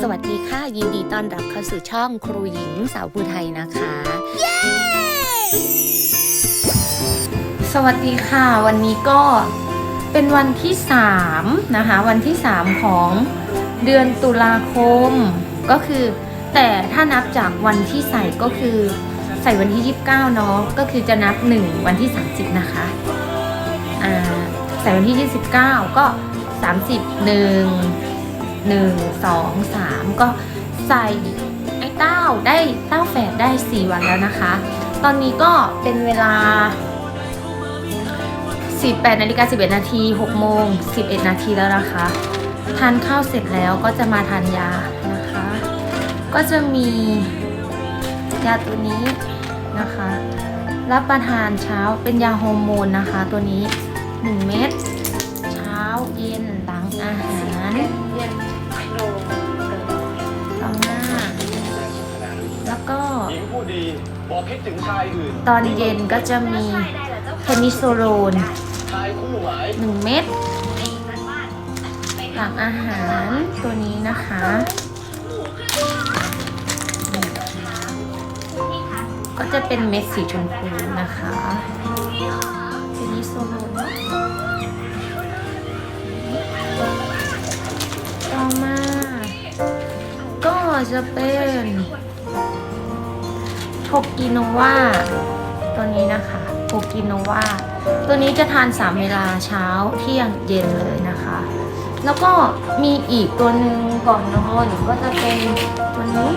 สวัสดีค่ะ ยินดีต้อนรับเข้าสู่ช่องครูหญิงสาวภูไทยนะคะ สวัสดีค่ะ วันนี้ก็เป็นวันที่3นะคะ วันที่ 3 ของเดือนตุลาคม ก็คือแต่ถ้านับจากวันที่ใส่ก็คือใส่วันที่ 29 เนาะก็คือจะนับ 1 วันที่ 30 นะคะอ่าใส่วันที่ 29 ก็ 30 1 หนึ่งสองสามก็ใส่ไอ้เต้าได้เต้าแฝดได้สี่วันแล้วนะคะ ตอนนี้ก็เป็นเวลา 18นาฬิกา11 นาที6โมง 11 นาทีแล้วนะคะ ทานข้าวเสร็จแล้วก็จะมาทานยานะคะ ก็จะมียาตัวนี้นะคะ รับประทานเช้าเป็นยาฮอร์โมนนะคะ ตัวนี้ 1 เม็ด ตอนเย็นก็จะมีเทนิโซโลนชายคู่หมาย1เม็ดหลังอาหารตัวนี้นะคะก็จะเป็นเม็ดสีชมพูนะคะเทนิโซโลนต่อมา ก็จะเป็น โทกิโนวาตัวนี้นะคะโทกิโนวาตัวนี้จะทาน 3 เวลาเช้าเที่ยงเย็นเลยนะคะ แล้วก็มีอีกตัวหนึ่งก่อนนอนก็จะเป็นตัวนี้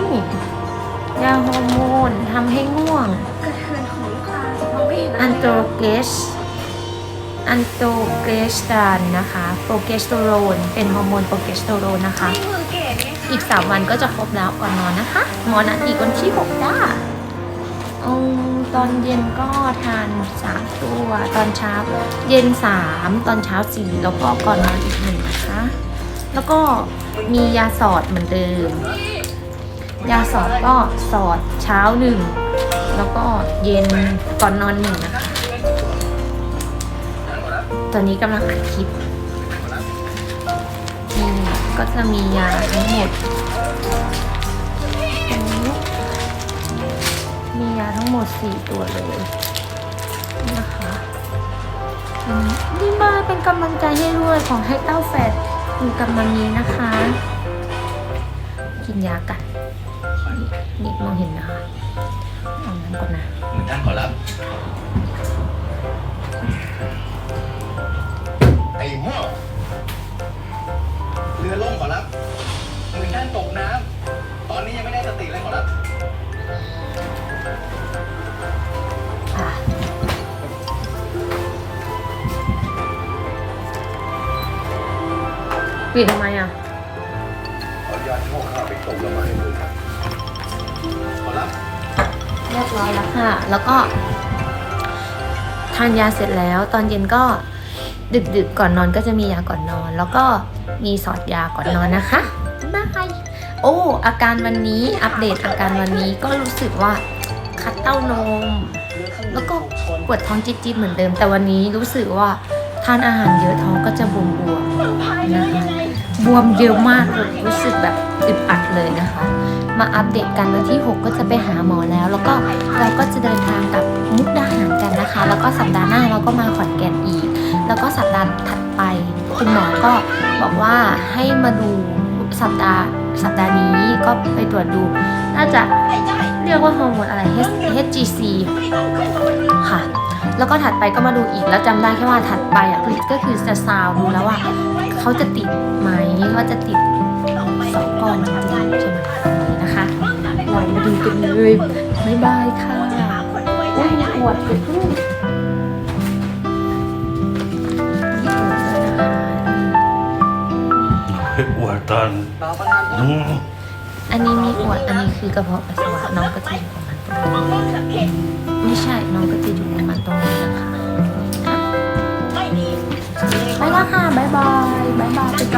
ยาฮอร์โมนทำให้ง่วงกระเทือนของลูกตาเราไม่เห็นอันโตรเกสอันโตรเกสตานนะคะโปรเกสเตอโรนเป็นฮอร์โมนโปรเกสเตอโรนนะคะนี่มือเก๋เนี่ยค่ะอีก 3 วันก็จะครบแล้วก่อนนอนนะคะหมอนัดอีกวันที่6จ้าอืม ตอนเย็นก็ทาน3ตัว ตอนเช้าเย็น3ตอนเช้า4แล้วก็ก่อนนอนอีกหนึ่งนะคะ แล้วก็มียาสอดเหมือนเดิม ยาสอดก็สอดเช้าหนึ่งแล้วก็เย็นก่อนนอนหนึ่งนะคะ ตอนนี้กำลังอัดคลิปนี่ก็จะมียาทั้งหมด งหมด 4 ตัวเลยนะคะอืมนี่มาเป็นกำลังใจให้ด้วยของให้เต้าแฟดอยู่กับมันนี้นะคะ กินยากันนี่มองเห็นนะคะเอาน้ำก่อนนะท่านขอรับไอ้หม้อเรือล่มขอรับหนึ่งท่านตกน้ำ ปิดทำไมอะขออนุญาตพ่อข้าไปตกลงมาให้ดูครับขอรับเรียบร้อยแล้วค่ะ แล้วก็ ทานยาเสร็จแล้ว ตอนเย็นก็ดึกๆก่อนนอนก็จะมียาก่อนนอน แล้วก็มีสอดยาก่อนนอนนะคะบายโอ้อาการวันนี้อัปเดตอาการวันนี้ก็รู้สึกว่าคัดเต้านม แล้วก็ปวดท้องจี๊ดๆเหมือนเดิม แต่วันนี้รู้สึกว่า ทานอาหารเยอะท้องก็จะบวมๆนะคะบวมเยอะมากเลยรู้สึกแบบอึดอัดเลยนะคะ มาอัปเดตกันวันที่ 6 ก็จะไปหาหมอแล้ว แล้วก็เราก็จะเดินทางกลับมุกดาหารกันนะคะ แล้วก็สัปดาห์หน้าเราก็มาขอนแก่นอีก แล้วก็สัปดาห์ถัดไปคุณหมอก็บอกว่าให้มาดูสัปดาห์สัปดาห์นี้ก็ไปตรวจดู น่าจะเรียกว่าฮอร์โมนอะไร H- HGC ค่ะ แล้วก็ถัดไปก็มาดูอีกแล้วจำได้แค่ว่าถัดไปอะคือก็คือจะซาวดูแล้วว่าเขาจะติดไหมว่าจะติดสองก้อนจริงๆใช่ไหมนี้นะคะเรามาดูกันเลยบ๊ายบายค่ะอุ้ยมีขวดอยู่ด้วยมีขวดด้วยนะคะอวดตอนอืมอันนี้มีขวดอันนี้คือกระเพาะปัสสาวะน้องก็จะอยู่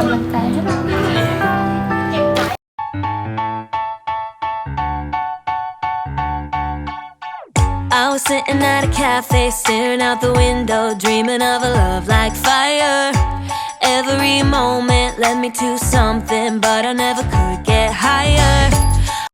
กำลังใจให้เรา I was sitting at a cafe, staring out the window, dreaming of a love like fire. Every moment led me to something, but I never could get high